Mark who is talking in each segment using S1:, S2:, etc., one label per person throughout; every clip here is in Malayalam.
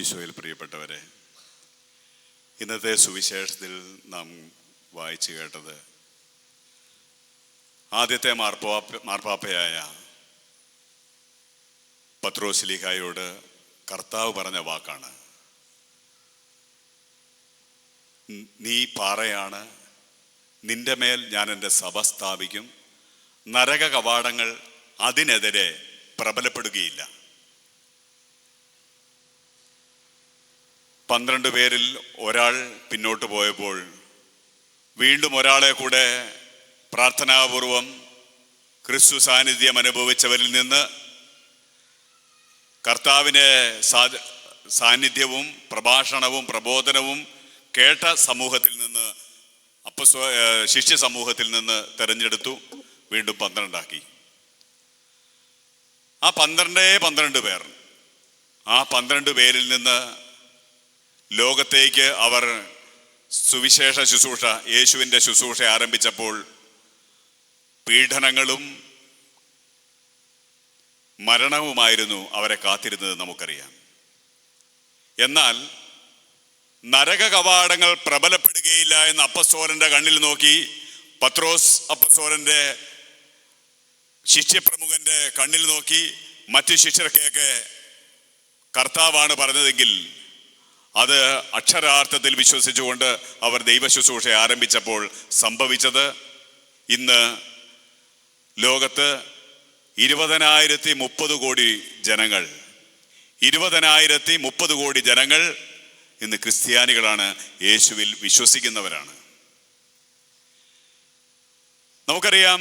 S1: ഈശോയിൽ പ്രിയപ്പെട്ടവരെ ഇന്നത്തെ സുവിശേഷത്തിൽ നാം വായിച്ചു കേട്ടത് ആദ്യത്തെ മാർപ്പാപ്പ മാർപ്പാപ്പയായ പത്രോസ്ലിഹായോട് കർത്താവ് പറഞ്ഞ വാക്കാണ്. നീ പാറയാണ് നിന്റെ മേൽ ഞാൻ എന്റെ സഭ സ്ഥാപിക്കും നരക കവാടങ്ങൾ അതിനെതിരെ പ്രബലപ്പെടുകയില്ല. പന്ത്രണ്ട് പേരിൽ ഒരാൾ പിന്നോട്ട് പോയപ്പോൾ വീണ്ടും ഒരാളെ കൂടെ പ്രാർത്ഥനാപൂർവം ക്രിസ്തു സാന്നിധ്യം അനുഭവിച്ചവരിൽ നിന്ന് കർത്താവിന്റെ സാന്നിധ്യവും പ്രഭാഷണവും പ്രബോധനവും കേട്ട സമൂഹത്തിൽ നിന്ന് അപ്പസ്വ ശിഷ്യ സമൂഹത്തിൽ നിന്ന് തെരഞ്ഞെടുത്തു വീണ്ടും പന്ത്രണ്ടാക്കി. ആ പന്ത്രണ്ടേ പന്ത്രണ്ട് പേർ ആ പന്ത്രണ്ട് പേരിൽ നിന്ന് ലോകത്തേക്ക് അവർ സുവിശേഷ ശുശ്രൂഷ യേശുവിന്റെ ശുശ്രൂഷ ആരംഭിച്ചപ്പോൾ പീഡനങ്ങളും മരണവുമായിരുന്നു അവരെ കാത്തിരുന്നത് നമുക്കറിയാം. എന്നാൽ നരക കവാടങ്ങൾ പ്രബലപ്പെടുകയില്ല എന്ന് അപ്പസ്തോലന്റെ കണ്ണിൽ നോക്കി പത്രോസ് അപ്പസ്തോലന്റെ ശിഷ്യപ്രമുഖന്റെ കണ്ണിൽ നോക്കി മറ്റു ശിഷ്യർക്കെയൊക്കെ കർത്താവാണ് പറഞ്ഞതെങ്കിൽ അത് അക്ഷരാർത്ഥത്തിൽ വിശ്വസിച്ചുകൊണ്ട് അവർ ദൈവശുശ്രൂഷ ആരംഭിച്ചപ്പോൾ സംഭവിച്ചത് ഇന്ന് ലോകത്ത് ഇരുപതിനായിരത്തി മുപ്പത് കോടി ജനങ്ങൾ ഇരുപതിനായിരത്തി മുപ്പത് കോടി ജനങ്ങൾ ഇന്ന് ക്രിസ്ത്യാനികളാണ് യേശുവിൽ വിശ്വസിക്കുന്നവരാണ്. നമുക്കറിയാം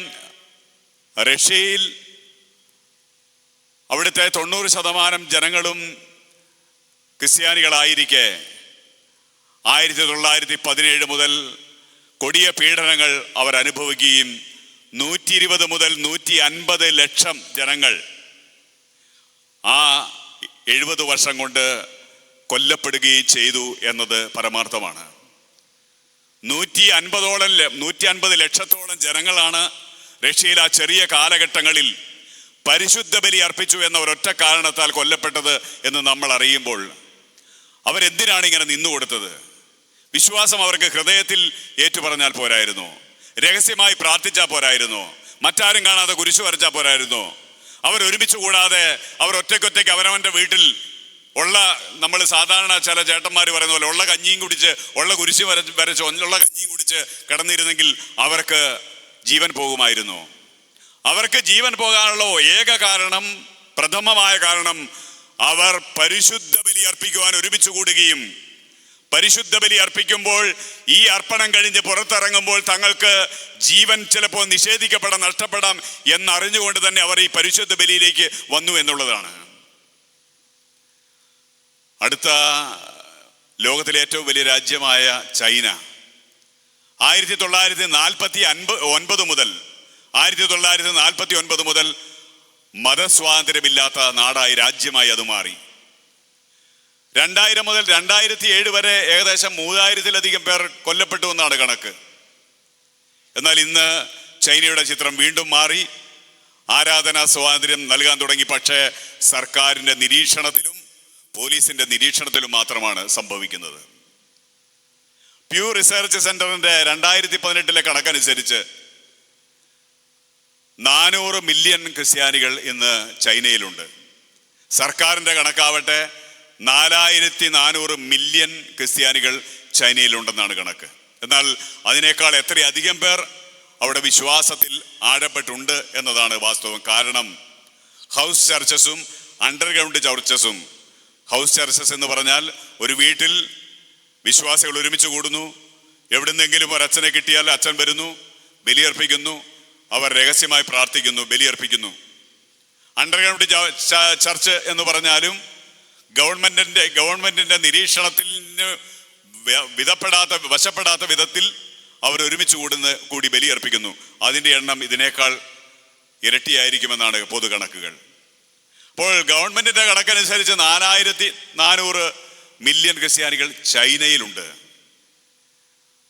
S1: റഷ്യയിൽ അവിടുത്തെ തൊണ്ണൂറ് ശതമാനം ജനങ്ങളും ക്രിസ്ത്യാനികളായിരിക്കെ ആയിരത്തി തൊള്ളായിരത്തി പതിനേഴ് മുതൽ കൊടിയ പീഡനങ്ങൾ അവർ അനുഭവിക്കുകയും നൂറ്റി ഇരുപത് മുതൽ നൂറ്റി അൻപത് ലക്ഷം ജനങ്ങൾ ആ എഴുപത് വർഷം കൊണ്ട് കൊല്ലപ്പെടുകയും ചെയ്തു എന്നത് പരമാർത്ഥമാണ്. നൂറ്റി അൻപതോളം നൂറ്റി അൻപത് ലക്ഷത്തോളം ജനങ്ങളാണ് റഷ്യയിൽ ആ ചെറിയ കാലഘട്ടങ്ങളിൽ പരിശുദ്ധ ബലി അർപ്പിച്ചു എന്ന ഒരൊറ്റ കാരണത്താൽ കൊല്ലപ്പെട്ടത് എന്ന് നമ്മൾ അറിയുമ്പോൾ അവരെന്തിനാണ് ഇങ്ങനെ നിന്നു കൊടുത്തത്? വിശ്വാസം അവർക്ക് ഹൃദയത്തിൽ ഏറ്റുപറഞ്ഞാൽ പോരായിരുന്നു. രഹസ്യമായി പ്രാർത്ഥിച്ചാൽ പോരായിരുന്നു. മറ്റാരും കാണാതെ കുരിശു വരച്ചാൽ പോരായിരുന്നു. അവർ ഒരുമിച്ച് കൂടാതെ അവർ ഒറ്റയ്ക്കൊറ്റയ്ക്ക് അവരവന്റെ വീട്ടിൽ ഉള്ള നമ്മൾ സാധാരണ ചില ചേട്ടന്മാർ പറയുന്ന പോലെ ഉള്ള കഞ്ഞിയും കുടിച്ച് ഉള്ള കുരിശ് വര വരച്ച് ഉള്ള കഞ്ഞിയും കുടിച്ച് കിടന്നിരുന്നെങ്കിൽ അവർക്ക് ജീവൻ പോകുമായിരുന്നു. അവർക്ക് ജീവൻ പോകാനുള്ള ഏക കാരണം പ്രഥമമായ കാരണം അവർ പരിശുദ്ധ ബലി അർപ്പിക്കുവാൻ ഒരുമിച്ച് കൂടുകയും പരിശുദ്ധ ബലി അർപ്പിക്കുമ്പോൾ ഈ അർപ്പണം കഴിഞ്ഞ് പുറത്തിറങ്ങുമ്പോൾ തങ്ങൾക്ക് ജീവൻ ചിലപ്പോൾ നിഷേധിക്കപ്പെടാം നഷ്ടപ്പെടാം എന്നറിഞ്ഞുകൊണ്ട് തന്നെ അവർ ഈ പരിശുദ്ധ ബലിയിലേക്ക് വന്നു എന്നുള്ളതാണ്. അടുത്ത ലോകത്തിലെ ഏറ്റവും വലിയ രാജ്യമായ ചൈന. ആയിരത്തി തൊള്ളായിരത്തി നാൽപ്പത്തി അൻപത് ഒൻപത് മുതൽ ആയിരത്തി തൊള്ളായിരത്തി നാൽപ്പത്തി ഒൻപത് മുതൽ മതസ്വാതന്ത്ര്യമില്ലാത്ത നാടായി രാജ്യമായി അത് മാറി. രണ്ടായിരം മുതൽ രണ്ടായിരത്തി ഏഴ് വരെ ഏകദേശം മൂവായിരത്തിലധികം പേർ കൊല്ലപ്പെട്ടു എന്നാണ് കണക്ക്. എന്നാൽ ഇന്ന് ചൈനയുടെ ചിത്രം വീണ്ടും മാറി. ആരാധനാ സ്വാതന്ത്ര്യം നൽകാൻ തുടങ്ങി. പക്ഷേ സർക്കാരിന്റെ നിരീക്ഷണത്തിലും പോലീസിന്റെ നിരീക്ഷണത്തിലും മാത്രമാണ് സംഭവിക്കുന്നത്. പ്യൂ റിസർച്ച് സെന്ററിന്റെ രണ്ടായിരത്തി പതിനെട്ടിലെ കണക്കനുസരിച്ച് നാനൂറ് മില്യൺ ക്രിസ്ത്യാനികൾ ഇന്ന് ചൈനയിലുണ്ട്. സർക്കാരിന്റെ കണക്കാവട്ടെ നാലായിരത്തി നാനൂറ് മില്യൺ ക്രിസ്ത്യാനികൾ ചൈനയിലുണ്ടെന്നാണ് കണക്ക്. എന്നാൽ അതിനേക്കാൾ എത്രയധികം പേർ അവിടെ വിശ്വാസത്തിൽ ആഴപ്പെട്ടുണ്ട് എന്നതാണ് വാസ്തവം. കാരണം ഹൗസ് ചർച്ചസും അണ്ടർഗ്രൗണ്ട് ചർച്ചസും ഹൗസ് ചർച്ചസ് എന്ന് പറഞ്ഞാൽ ഒരു വീട്ടിൽ വിശ്വാസികൾ ഒരുമിച്ച് കൂടുന്നു. എവിടുന്നെങ്കിലും ഒരു അച്ഛനെ കിട്ടിയാൽ അച്ഛൻ വരുന്നു ബലിയർപ്പിക്കുന്നു അവർ രഹസ്യമായി പ്രാർത്ഥിക്കുന്നു ബലിയർപ്പിക്കുന്നു. അണ്ടർഗ്രൗണ്ട് ചർച്ച് എന്ന് പറഞ്ഞാലും ഗവൺമെന്റിന്റെ ഗവൺമെന്റിന്റെ നിരീക്ഷണത്തിൽ വിധപ്പെടാത്ത വശപ്പെടാത്ത വിധത്തിൽ അവർ ഒരുമിച്ച് കൂടുന്ന കൂടി ബലിയർപ്പിക്കുന്നു. അതിന്റെ എണ്ണം ഇതിനേക്കാൾ ഇരട്ടിയായിരിക്കുമെന്നാണ് പൊതുകണക്കുകൾ. അപ്പോൾ ഗവൺമെന്റിന്റെ കണക്കനുസരിച്ച് നാലായിരത്തി നാനൂറ് മില്യൺ ക്രിസ്ത്യാനികൾ ചൈനയിലുണ്ട്.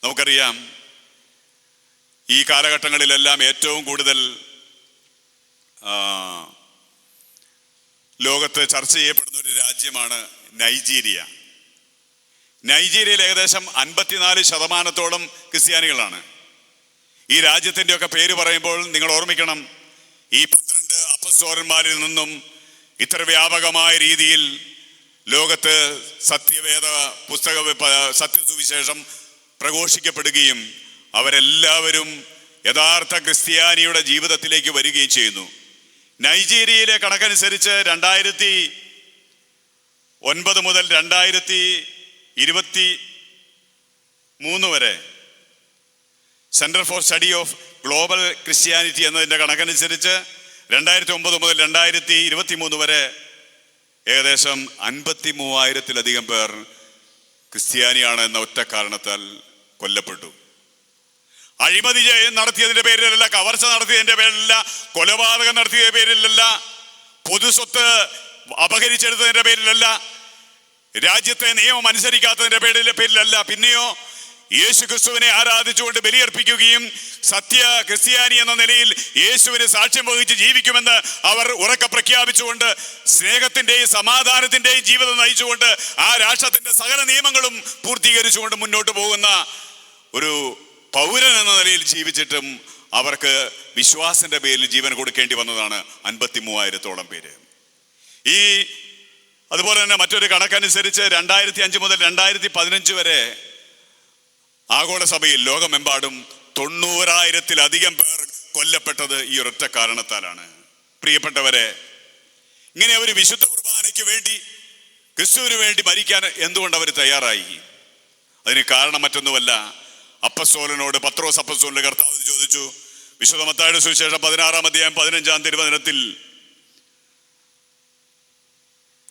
S1: നമുക്കറിയാം ഈ കാലഘട്ടങ്ങളിലെല്ലാം ഏറ്റവും കൂടുതൽ ലോകത്ത് ചർച്ച ചെയ്യപ്പെടുന്ന ഒരു രാജ്യമാണ് നൈജീരിയ. നൈജീരിയയിൽ ഏകദേശം അൻപത്തിനാല് ശതമാനത്തോളം ക്രിസ്ത്യാനികളാണ്. ഈ രാജ്യത്തിന്റെയൊക്കെ പേര് പറയുമ്പോൾ നിങ്ങൾ ഓർമ്മിക്കണം ഈ പന്ത്രണ്ട് അപ്പസ്വരന്മാരിൽ നിന്നും ഇത്ര വ്യാപകമായ രീതിയിൽ ലോകത്ത് സത്യവേദ പുസ്തക സത്യസുവിശേഷം പ്രഘോഷിക്കപ്പെടുകയും അവരെല്ലാവരും യഥാർത്ഥ ക്രിസ്ത്യാനിയുടെ ജീവിതത്തിലേക്ക് വരികയും ചെയ്യുന്നു. നൈജീരിയയിലെ കണക്കനുസരിച്ച് രണ്ടായിരത്തി ഒൻപത് മുതൽ രണ്ടായിരത്തി ഇരുപത്തി മൂന്ന് വരെ centre for study of global Christianity എന്നതിന്റെ കണക്കനുസരിച്ച് രണ്ടായിരത്തി ഒമ്പത് മുതൽ രണ്ടായിരത്തി ഇരുപത്തി മൂന്ന് വരെ ഏകദേശം അൻപത്തി മൂവായിരത്തിലധികം പേർ ക്രിസ്ത്യാനിയാണ് എന്ന ഒറ്റ കാരണത്താൽ കൊല്ലപ്പെട്ടു. അഴിമതി നടത്തിയതിന്റെ പേരിലല്ല കവർച്ച നടത്തിയതിന്റെ പേരിലല്ല കൊലപാതകം നടത്തിയതിന്റെ പേരിലല്ല പൊതുസ്വത്ത് അപഹരിച്ചെടുത്തതിന്റെ പേരിലല്ല രാജ്യത്തെ നിയമം അനുസരിക്കാത്തതിന്റെ പേരിലെ പേരിലല്ല. പിന്നെയോ യേശു ക്രിസ്തുവിനെ ആരാധിച്ചുകൊണ്ട് ബലിയർപ്പിക്കുകയും സത്യ ക്രിസ്ത്യാനി എന്ന നിലയിൽ യേശുവിന് സാക്ഷ്യം വഹിച്ച് ജീവിക്കുമെന്ന് അവർ ഉറക്കെ പ്രഖ്യാപിച്ചുകൊണ്ട് സ്നേഹത്തിന്റെയും സമാധാനത്തിന്റെയും ജീവിതം നയിച്ചുകൊണ്ട് ആ രാഷ്ട്രത്തിന്റെ സകല നിയമങ്ങളും പൂർത്തീകരിച്ചുകൊണ്ട് മുന്നോട്ട് പോകുന്ന ഒരു പൗരൻ എന്ന നിലയിൽ ജീവിച്ചിട്ടും അവർക്ക് വിശ്വാസിന്റെ പേരിൽ ജീവൻ കൊടുക്കേണ്ടി വന്നതാണ് അൻപത്തി മൂവായിരത്തോളം പേര്. ഈ അതുപോലെ തന്നെ മറ്റൊരു കണക്കനുസരിച്ച് രണ്ടായിരത്തി അഞ്ച് മുതൽ രണ്ടായിരത്തി പതിനഞ്ച് വരെ ആഗോള സഭയിൽ ലോകമെമ്പാടും തൊണ്ണൂറായിരത്തിലധികം പേർ കൊല്ലപ്പെട്ടത് ഈ ഒരൊറ്റ കാരണത്താലാണ്. പ്രിയപ്പെട്ടവരെ ഇങ്ങനെ അവർ വിശുദ്ധ കുർബാനയ്ക്ക് വേണ്ടി ക്രിസ്തുവിന് വേണ്ടി മരിക്കാൻ എന്തുകൊണ്ട് അവർ തയ്യാറായി? അതിന് കാരണം മറ്റൊന്നുമല്ല അപ്പസ്തോലനോട് പത്രോസ് അപ്പസോലിന്റെ കർത്താവ് ചോദിച്ചു വിശുദ്ധ മത്തായുടെ സുവിശേഷം പതിനാറാം അധ്യായം പതിനഞ്ചാം തിരുവചനത്തിൽ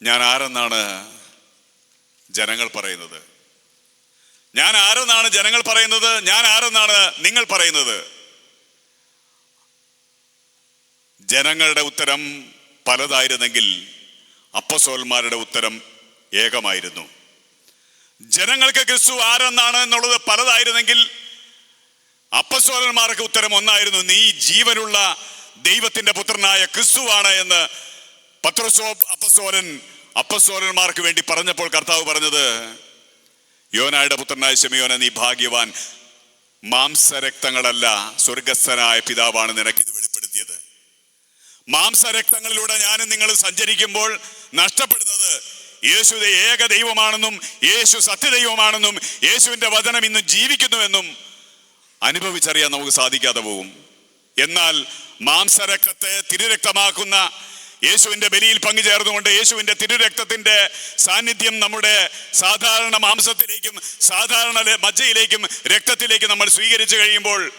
S1: ഞാൻ ആരെന്നാണ് ജനങ്ങൾ പറയുന്നത്? ഞാൻ ആരെന്നാണ് ജനങ്ങൾ പറയുന്നത്? ഞാൻ ആരെന്നാണ് നിങ്ങൾ പറയുന്നത്? ജനങ്ങളുടെ ഉത്തരം പലതായിരുന്നെങ്കിൽ അപ്പസോൽമാരുടെ ഉത്തരം ഏകമായിരുന്നു. ജനങ്ങൾക്ക് ക്രിസ്തു ആരെന്നാണ് എന്നുള്ളത് പലതായിരുന്നെങ്കിൽ അപ്പസ്വരന്മാർക്ക് ഉത്തരം ഒന്നായിരുന്നു നീ ജീവനുള്ള ദൈവത്തിന്റെ പുത്രനായ ക്രിസ്തുവാണ് എന്ന് പത്രസോ അപ്പസ്തോലൻ അപ്പസ്തോലന്മാർക്ക് വേണ്ടി പറഞ്ഞപ്പോൾ കർത്താവ് പറഞ്ഞത് യോനായുടെ പുത്രനായ ശമിയോന നീ ഭാഗ്യവാൻ മാംസരക്തങ്ങളല്ല സ്വർഗസ്ഥനായ പിതാവാണ് നിനക്ക് ഇത് വെളിപ്പെടുത്തിയത്. മാംസരക്തങ്ങളിലൂടെ ഞാനും നിങ്ങൾ സഞ്ചരിക്കുമ്പോൾ നഷ്ടപ്പെടുന്നത് യേശുവിന്റെ ഏക ദൈവമാണെന്നും യേശു സത്യദൈവമാണെന്നും യേശുവിന്റെ വചനം ഇന്ന് ജീവിക്കുന്നുവെന്നും അനുഭവിച്ചറിയാൻ നമുക്ക് സാധിക്കാതെ പോകും. എന്നാൽ മാംസരക്തത്തെ തിരുരക്തമാക്കുന്ന യേശുവിന്റെ ബലിയിൽ പങ്കുചേർന്നുകൊണ്ട് യേശുവിന്റെ തിരുരക്തത്തിന്റെ സാന്നിധ്യം നമ്മുടെ സാധാരണ മാംസത്തിലേക്കും സാധാരണ മജ്ജയിലേക്കും രക്തത്തിലേക്കും നമ്മൾ സ്വീകരിച്ചു കഴിയുമ്പോൾ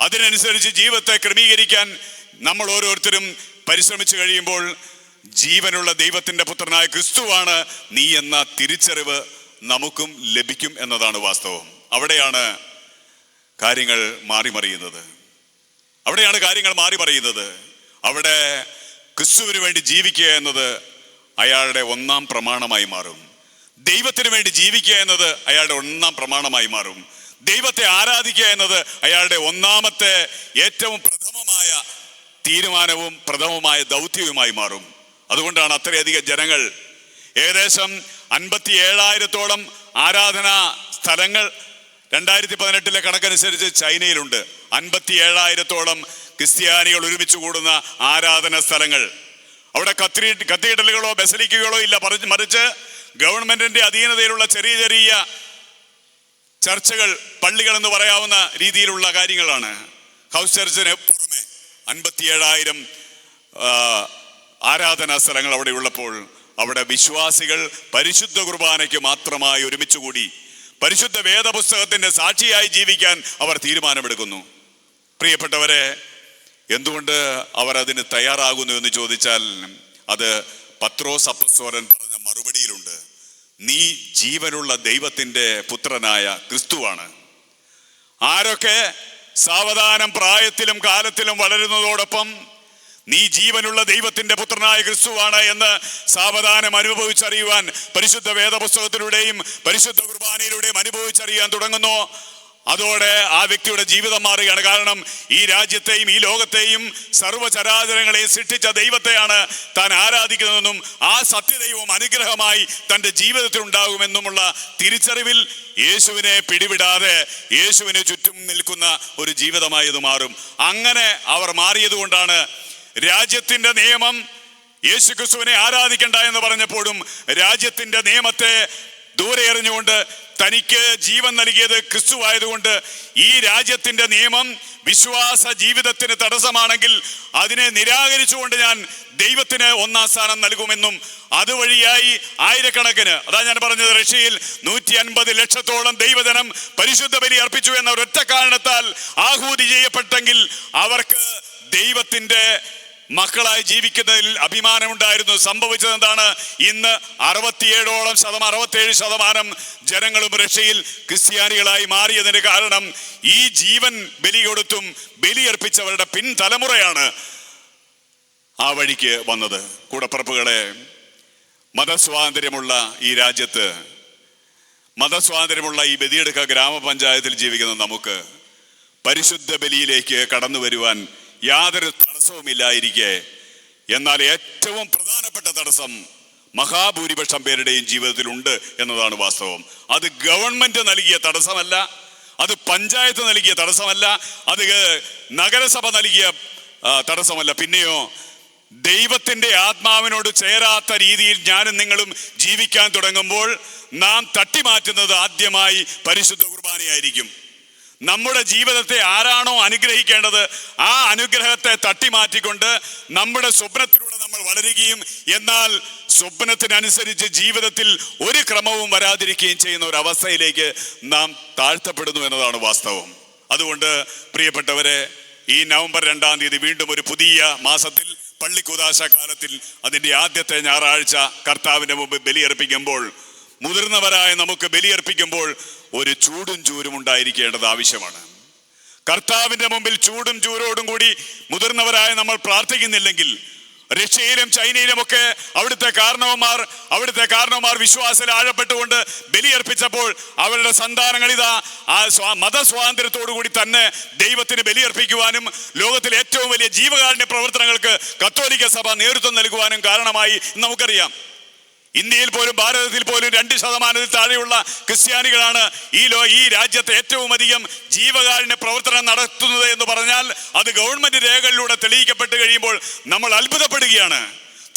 S1: അതിനനുസരിച്ച് ജീവിതത്തെ ക്രമീകരിക്കാൻ നമ്മൾ ഓരോരുത്തരും പരിശ്രമിച്ചു കഴിയുമ്പോൾ ജീവനുള്ള ദൈവത്തിന്റെ പുത്രനായ ക്രിസ്തുവാണ് നീ എന്ന തിരിച്ചറിവ് നമുക്കും ലഭിക്കും എന്നതാണ് വാസ്തവം. അവിടെയാണ് കാര്യങ്ങൾ മാറി മറിയുന്നത് അവിടെയാണ് കാര്യങ്ങൾ മാറി മറിയുന്നത് അവിടെ ക്രിസ്തുവിന് വേണ്ടി ജീവിക്കുക എന്നത് അയാളുടെ ഒന്നാം പ്രമാണമായി മാറും. ദൈവത്തിന് വേണ്ടി ജീവിക്കുക എന്നത് അയാളുടെ ഒന്നാം പ്രമാണമായി മാറും. ദൈവത്തെ ആരാധിക്കുക എന്നത് അയാളുടെ ഒന്നാമത്തെ ഏറ്റവും പ്രഥമമായ തീരുമാനവും പ്രഥമമായ ദൗത്യവുമായി മാറും. അതുകൊണ്ടാണ് അത്രയധികം ജനങ്ങൾ ഏകദേശം അൻപത്തി ഏഴായിരത്തോളം ആരാധനാ സ്ഥലങ്ങൾ രണ്ടായിരത്തി പതിനെട്ടിലെ കണക്കനുസരിച്ച് ചൈനയിലുണ്ട്. അൻപത്തി ഏഴായിരത്തോളം ക്രിസ്ത്യാനികൾ ഒരുമിച്ച് കൂടുന്ന ആരാധന സ്ഥലങ്ങൾ. അവിടെ കത്രീ കത്തീഡലുകളോ ബസലിക്കുകളോ ഇല്ല. പറഞ്ഞ് മറിച്ച് ഗവൺമെന്റിന്റെ അധീനതയിലുള്ള ചെറിയ ചെറിയ ചർച്ചകൾ പള്ളികൾ എന്ന് പറയാവുന്ന രീതിയിലുള്ള കാര്യങ്ങളാണ്. ഹൗസ് ചർച്ചിന് പുറമെ അൻപത്തിയേഴായിരം ആരാധനാ സ്ഥലങ്ങൾ അവിടെ ഉള്ളപ്പോൾ അവിടെ വിശ്വാസികൾ പരിശുദ്ധ കുർബാനയ്ക്ക് മാത്രമായി ഒരുമിച്ച് കൂടി പരിശുദ്ധ വേദപുസ്തകത്തിന്റെ സാക്ഷിയായി ജീവിക്കാൻ അവർ തീരുമാനമെടുക്കുന്നു. പ്രിയപ്പെട്ടവരെ എന്തുകൊണ്ട് അവർ അതിന് തയ്യാറാകുന്നു എന്ന് ചോദിച്ചാൽ അത് പത്രോ അപ്പസ്വരൻ പറഞ്ഞ മറുപടിയിലുണ്ട്. നീ ജീവനുള്ള ദൈവത്തിന്റെ പുത്രനായ ക്രിസ്തുവാണ്. ആരൊക്കെ സാവധാനം പ്രായത്തിലും കാലത്തിലും വളരുന്നതോടൊപ്പം നീ ജീവനുള്ള ദൈവത്തിന്റെ പുത്രനായ ക്രിസ്തുവാണ് എന്ന് സാവധാനം അനുഭവിച്ചറിയുവാൻ പരിശുദ്ധ വേദപുസ്തകത്തിലൂടെയും പരിശുദ്ധ കുർബാനയിലൂടെയും അനുഭവിച്ചറിയാൻ തുടങ്ങുന്നു. അതോടെ ആ വ്യക്തിയുടെ ജീവിതം മാറുകയാണ്. കാരണം ഈ രാജ്യത്തെയും ഈ ലോകത്തെയും സർവചരാചരങ്ങളെയും സൃഷ്ടിച്ച ദൈവത്തെയാണ് താൻ ആരാധിക്കുന്നതെന്നും ആ സത്യദൈവം അനുഗ്രഹമായി തന്റെ ജീവിതത്തിൽ ഉണ്ടാകുമെന്നുമുള്ള തിരിച്ചറിവിൽ യേശുവിനെ പിടിവിടാതെ യേശുവിന് ചുറ്റും നിൽക്കുന്ന ഒരു ജീവിതമായി മാറും. അങ്ങനെ അവർ മാറിയത് കൊണ്ടാണ് രാജ്യത്തിന്റെ നിയമം യേശു ക്രിസ്തുവിനെ ആരാധിക്കണ്ട എന്ന് പറഞ്ഞപ്പോഴും രാജ്യത്തിന്റെ നിയമത്തെ ദൂരെ എറിഞ്ഞുകൊണ്ട് തനിക്ക് ജീവൻ നൽകിയത് ക്രിസ്തു ആയതുകൊണ്ട് ഈ രാജ്യത്തിന്റെ നിയമം വിശ്വാസ ജീവിതത്തിന് തടസ്സമാണെങ്കിൽ അതിനെ നിരാകരിച്ചുകൊണ്ട് ഞാൻ ദൈവത്തിന് ഒന്നാം സ്ഥാനം നൽകുമെന്നും അതുവഴിയായി ആയിരക്കണക്കിന് അതാ ഞാൻ പറഞ്ഞത് റഷ്യയിൽ നൂറ്റി അൻപത് ലക്ഷത്തോളം ദൈവജനം പരിശുദ്ധ ബലി അർപ്പിച്ചു എന്ന ഒരൊറ്റ കാരണത്താൽ ആഹൂതി ചെയ്യപ്പെട്ടെങ്കിൽ അവർക്ക് ദൈവത്തിന്റെ മക്കളായി ജീവിക്കുന്നതിൽ അഭിമാനമുണ്ടായിരുന്നു. സംഭവിച്ചത് എന്താണ് ഇന്ന് അറുപത്തിയേഴോളം ശതമാനം അറുപത്തിയേഴ് ശതമാനം ജനങ്ങളും റഷ്യയിൽ ക്രിസ്ത്യാനികളായി മാറിയതിന് കാരണം ഈ ജീവൻ ബലി കൊടുത്തും ബലിയർപ്പിച്ചവരുടെ പിൻതലമുറയാണ് ആ വഴിക്ക് വന്നത്. കൂടപ്പറപ്പുകളെ മതസ്വാതന്ത്ര്യമുള്ള ഈ രാജ്യത്ത് മതസ്വാതന്ത്ര്യമുള്ള ഈ ബലിയെടുക്ക ഗ്രാമപഞ്ചായത്തിൽ ജീവിക്കുന്ന നമുക്ക് പരിശുദ്ധ ബലിയിലേക്ക് കടന്നു വരുവാൻ യാതൊരു തടസ്സവുമില്ലായിരിക്കെ. എന്നാൽ ഏറ്റവും പ്രധാനപ്പെട്ട തടസ്സം മഹാഭൂരിപക്ഷം പേരുടെയും ജീവിതത്തിൽ ഉണ്ട് എന്നതാണ് വാസ്തവം. അത് ഗവൺമെന്റ് നൽകിയ തടസ്സമല്ല അത് പഞ്ചായത്ത് നൽകിയ തടസ്സമല്ല അത് നഗരസഭ നൽകിയ തടസ്സമല്ല. പിന്നെയോ ദൈവത്തിന്റെ ആത്മാവിനോട് ചേരാത്ത രീതിയിൽ ഞാനും നിങ്ങളും ജീവിക്കാൻ തുടങ്ങുമ്പോൾ നാം തട്ടിമാറ്റുന്നത് ആദ്യമായി പരിശുദ്ധ കുർബാനയായിരിക്കും. നമ്മുടെ ജീവിതത്തെ ആരാണോ അനുഗ്രഹിക്കേണ്ടത് ആ അനുഗ്രഹത്തെ തട്ടിമാറ്റിക്കൊണ്ട് നമ്മുടെ സ്വപ്നത്തിലൂടെ നമ്മൾ വളരുകയും എന്നാൽ സ്വപ്നത്തിനനുസരിച്ച് ജീവിതത്തിൽ ഒരു ക്രമവും വരാതിരിക്കുകയും ചെയ്യുന്ന ഒരു അവസ്ഥയിലേക്ക് നാം താഴ്ത്തപ്പെടുന്നു എന്നതാണ് വാസ്തവം. അതുകൊണ്ട് പ്രിയപ്പെട്ടവരെ ഈ നവംബർ രണ്ടാം തീയതി വീണ്ടും ഒരു പുതിയ മാസത്തിൽ പള്ളിക്കുദാശ കാലത്തിൽ അതിന്റെ ആദ്യത്തെ ഞായറാഴ്ച കർത്താവിന്റെ മുമ്പ് ബലിയർപ്പിക്കുമ്പോൾ മുതിർന്നവരായ നമുക്ക് ബലിയർപ്പിക്കുമ്പോൾ ഒരു ചൂടും ചൂരും ഉണ്ടായിരിക്കേണ്ടത് ആവശ്യമാണ്. കർത്താവിന്റെ മുമ്പിൽ ചൂടും ചൂരോടും കൂടി മുതിർന്നവരായ നമ്മൾ പ്രാർത്ഥിക്കുന്നില്ലെങ്കിൽ റഷ്യയിലും ചൈനയിലും ഒക്കെ അവിടുത്തെ കാരണവന്മാർ അവിടുത്തെ കാരണവന്മാർ വിശ്വാസത്തിൽ ആഴപ്പെട്ടുകൊണ്ട് ബലിയർപ്പിച്ചപ്പോൾ അവരുടെ സന്താനങ്ങൾ ഇതാ ആ സ്വാ- മതസ്വാതന്ത്ര്യത്തോടു കൂടി തന്നെ ദൈവത്തിന് ബലിയർപ്പിക്കുവാനും ലോകത്തിലെ ഏറ്റവും വലിയ ജീവകാരുണ്യ പ്രവർത്തനങ്ങൾക്ക് കത്തോലിക്ക സഭ നേതൃത്വം നൽകുവാനും കാരണമായി നമുക്കറിയാം. ഇന്ത്യയിൽ പോലും ഭാരതത്തിൽ പോലും രണ്ട് ശതമാനത്തിൽ താഴെയുള്ള ക്രിസ്ത്യാനികളാണ് ഈ ലോ ഈ രാജ്യത്തെ ഏറ്റവും അധികം ജീവകാരുണ്യ പ്രവർത്തനം നടത്തുന്നത് എന്ന് പറഞ്ഞാൽ അത് ഗവൺമെന്റ് രേഖകളിലൂടെ തെളിയിക്കപ്പെട്ട് കഴിയുമ്പോൾ നമ്മൾ അത്ഭുതപ്പെടുകയാണ്.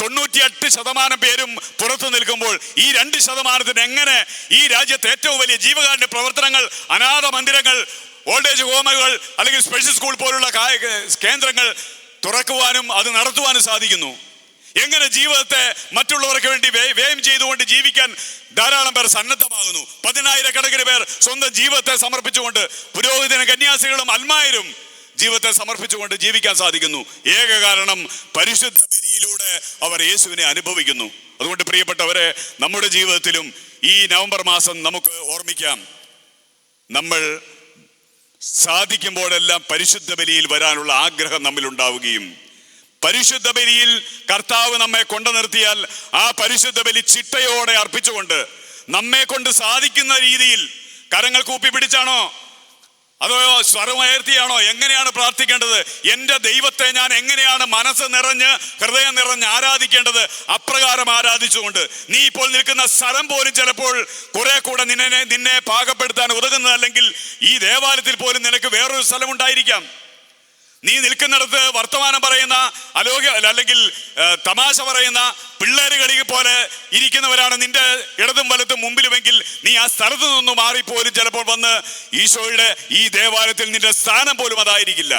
S1: തൊണ്ണൂറ്റിയെട്ട് ശതമാനം പേരും പുറത്തു നിൽക്കുമ്പോൾ ഈ രണ്ട് ശതമാനത്തിന് എങ്ങനെ ഈ രാജ്യത്തെ ഏറ്റവും വലിയ ജീവകാരുണ്യ പ്രവർത്തനങ്ങൾ അനാഥ മന്ദിരങ്ങൾ ഓൾഡ് ഏജ് ഹോമുകൾ അല്ലെങ്കിൽ സ്പെഷ്യൽ സ്കൂൾ പോലുള്ള കേന്ദ്രങ്ങൾ തുറക്കുവാനും അത് നടത്തുവാനും സാധിക്കുന്നു. എങ്ങനെ ജീവിതത്തെ മറ്റുള്ളവർക്ക് വേണ്ടി വ്യയ- ചെയ്തുകൊണ്ട് ജീവിക്കാൻ ധാരാളം പേർ സന്നദ്ധമാകുന്നു. പതിനായിരക്കണക്കിന് പേർ സ്വന്തം ജീവിതത്തെ സമർപ്പിച്ചുകൊണ്ട് പുരോഹിതനും കന്യാസികളും അൽമായരും ജീവിതത്തെ സമർപ്പിച്ചുകൊണ്ട് ജീവിക്കാൻ സാധിക്കുന്നു. ഏക കാരണം പരിശുദ്ധ ബലിയിലൂടെ അവർ യേശുവിനെ അനുഭവിക്കുന്നു. അതുകൊണ്ട് പ്രിയപ്പെട്ടവരെ നമ്മുടെ ജീവിതത്തിലും ഈ നവംബർ മാസം നമുക്ക് ഓർമ്മിക്കാം. നമ്മൾ സാധിക്കുമ്പോഴെല്ലാം പരിശുദ്ധ ബലിയിൽ വരാനുള്ള ആഗ്രഹം നമ്മിൽ ഉണ്ടാവുകയും പരിശുദ്ധ ബലിയിൽ കർത്താവ് നമ്മെ കൊണ്ടു നിർത്തിയാൽ ആ പരിശുദ്ധ ബലി ചിട്ടയോടെ അർപ്പിച്ചുകൊണ്ട് നമ്മെ കൊണ്ട് സാധിക്കുന്ന രീതിയിൽ കരങ്ങൾ കൂപ്പി പിടിച്ചാണോ? അതോ സ്വരമുയർത്തിയാണോ എങ്ങനെയാണ് പ്രാർത്ഥിക്കേണ്ടത്? എന്റെ ദൈവത്തെ ഞാൻ എങ്ങനെയാണ് മനസ്സ് നിറഞ്ഞ് ഹൃദയം നിറഞ്ഞ് ആരാധിക്കേണ്ടത്? അപ്രകാരം ആരാധിച്ചുകൊണ്ട്. നീ ഇപ്പോൾ നിൽക്കുന്ന സ്ഥലം പോലും ചിലപ്പോൾ കുറെ കൂടെ നിന്നെ നിന്നെ പാകപ്പെടുത്താൻ ഉതകുന്നതല്ലെങ്കിൽ ഈ ദേവാലയത്തിൽ പോലും നിനക്ക് വേറൊരു സ്ഥലം ഉണ്ടായിരിക്കാം നീ നിൽക്കുന്നിടത്ത് വർത്തമാനം പറയുന്ന അലോക അല്ലെങ്കിൽ തമാശ പറയുന്ന പിള്ളേര് കളി പോലെ ഇരിക്കുന്നവരാണ് നിന്റെ ഇടതും വലത്തും മുമ്പിലുമെങ്കിൽ നീ ആ സ്ഥലത്ത് നിന്ന് മാറിപ്പോലും ചിലപ്പോൾ വന്ന് ഈശോയുടെ ഈ ദേവാലയത്തിൽ നിന്റെ സ്ഥാനം പോലും അതായിരിക്കില്ല.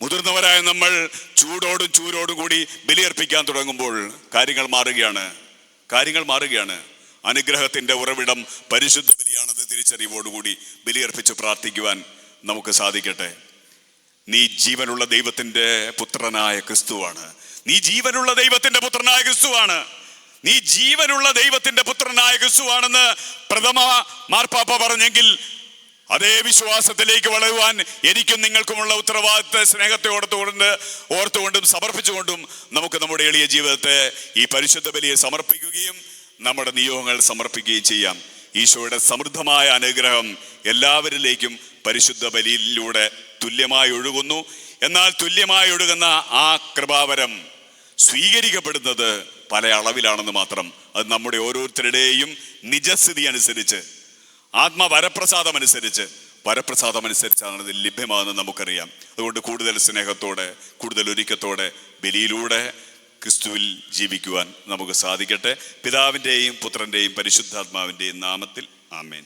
S1: മുതിർന്നവരായ നമ്മൾ ചൂടോടും ചൂരോടും കൂടി ബലിയർപ്പിക്കാൻ തുടങ്ങുമ്പോൾ കാര്യങ്ങൾ മാറുകയാണ്. കാര്യങ്ങൾ മാറുകയാണ്. അനുഗ്രഹത്തിന്റെ ഉറവിടം പരിശുദ്ധ ബലിയാണെന്ന് തിരിച്ചറിവോടുകൂടി ബലിയർപ്പിച്ച് പ്രാർത്ഥിക്കുവാൻ നമുക്ക് സാധിക്കട്ടെ. നീ ജീവനുള്ള ദൈവത്തിന്റെ പുത്രനായ ക്രിസ്തുവാണ്. നീ ജീവനുള്ള ദൈവത്തിന്റെ പുത്രനായ ക്രിസ്തുവാണ്. നീ ജീവനുള്ള ദൈവത്തിന്റെ പുത്രനായ ക്രിസ്തുവാണെന്ന് പ്രഥമ മാർപ്പാപ്പ പറഞ്ഞെങ്കിൽ അതേ വിശ്വാസത്തിലേക്ക് വളരുവാൻ എനിക്കും നിങ്ങൾക്കുമുള്ള ഉത്തരവാദിത്ത സ്നേഹത്തെ ഓർത്തുകൊണ്ട് ഓർത്തുകൊണ്ടും സമർപ്പിച്ചുകൊണ്ടും നമുക്ക് നമ്മുടെ എളിയ ജീവിതത്തെ ഈ പരിശുദ്ധ ബലിയെ സമർപ്പിക്കുകയും നമ്മുടെ നിയോഗങ്ങൾ സമർപ്പിക്കുകയും ചെയ്യാം. ഈശോയുടെ സമൃദ്ധമായ അനുഗ്രഹം എല്ലാവരിലേക്കും പരിശുദ്ധ ബലിയിലൂടെ തുല്യമായി ഒഴുകുന്നു. എന്നാൽ തുല്യമായി ഒഴുകുന്ന ആ കൃപാവരം സ്വീകരിക്കപ്പെടുന്നത് പല അളവിലാണെന്ന് മാത്രം. അത് നമ്മുടെ ഓരോരുത്തരുടെയും നിജസ്ഥിതി അനുസരിച്ച് ആത്മവരപ്രസാദം അനുസരിച്ച് വരപ്രസാദം അനുസരിച്ചാണ് ഇത് ലഭ്യമാകുന്നത് നമുക്കറിയാം. അതുകൊണ്ട് കൂടുതൽ സ്നേഹത്തോടെ കൂടുതൽ ഒരുക്കത്തോടെ ബലിയിലൂടെ ക്രിസ്തുവിൽ ജീവിക്കുവാൻ നമുക്ക് സാധിക്കട്ടെ. പിതാവിന്റെയും പുത്രന്റെയും പരിശുദ്ധാത്മാവിന്റെയും നാമത്തിൽ ആമേൻ.